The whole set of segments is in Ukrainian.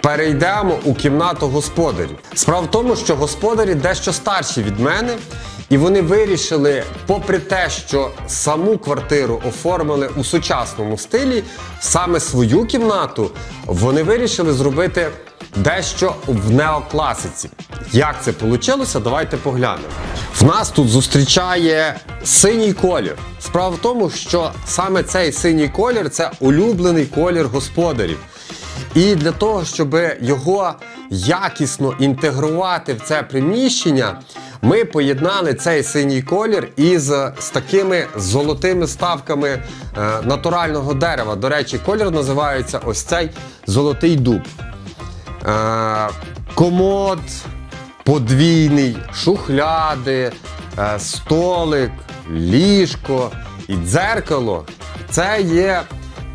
перейдемо у кімнату господарів. Справа в тому, що господарі дещо старші від мене, і вони вирішили, попри те, що саму квартиру оформили у сучасному стилі, саме свою кімнату вони вирішили зробити дещо в неокласиці. Як це вийшло, давайте поглянемо. В нас тут зустрічає синій колір. Справа в тому, що саме цей синій колір це улюблений колір господарів. І для того, щоб його якісно інтегрувати в це приміщення, ми поєднали цей синій колір із з такими золотими ставками е, натурального дерева. До речі, колір називається ось цей золотий дуб. Е, комод подвійний, шухляди, е, столик, ліжко і дзеркало. Це є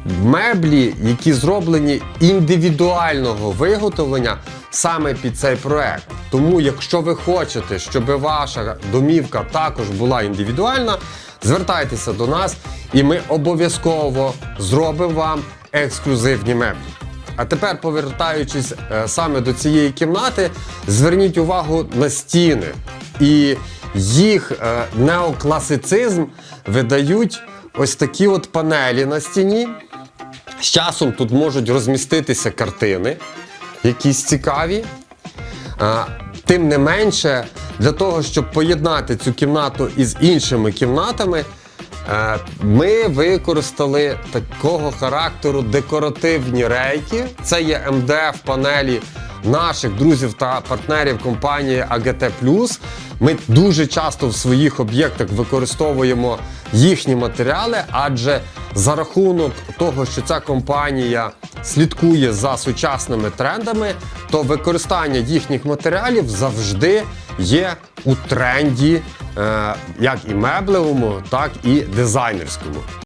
меблі, які зроблені індивідуального виготовлення саме під цей проект. Тому, якщо ви хочете, щоб ваша домівка також була індивідуальна, звертайтеся до нас, і ми обов'язково зробимо вам ексклюзивні меблі. А тепер, повертаючись е, саме до цієї кімнати, зверніть увагу на стіни. І їх е, неокласицизм видають ось такі от панелі на стіні. З часом тут можуть розміститися картини, якісь цікаві. Тим не менше, для того, щоб поєднати цю кімнату із іншими кімнатами, е, ми використали такого характеру декоративні рейки. Це є МДФ панелі наших друзів та партнерів компанії АГТ. Ми дуже часто в своїх об'єктах використовуємо їхні матеріали, адже за рахунок того, що ця компанія слідкує за сучасними трендами, то використання їхніх матеріалів завжди є у тренді, е, як і меблевому, так і дизайнерському.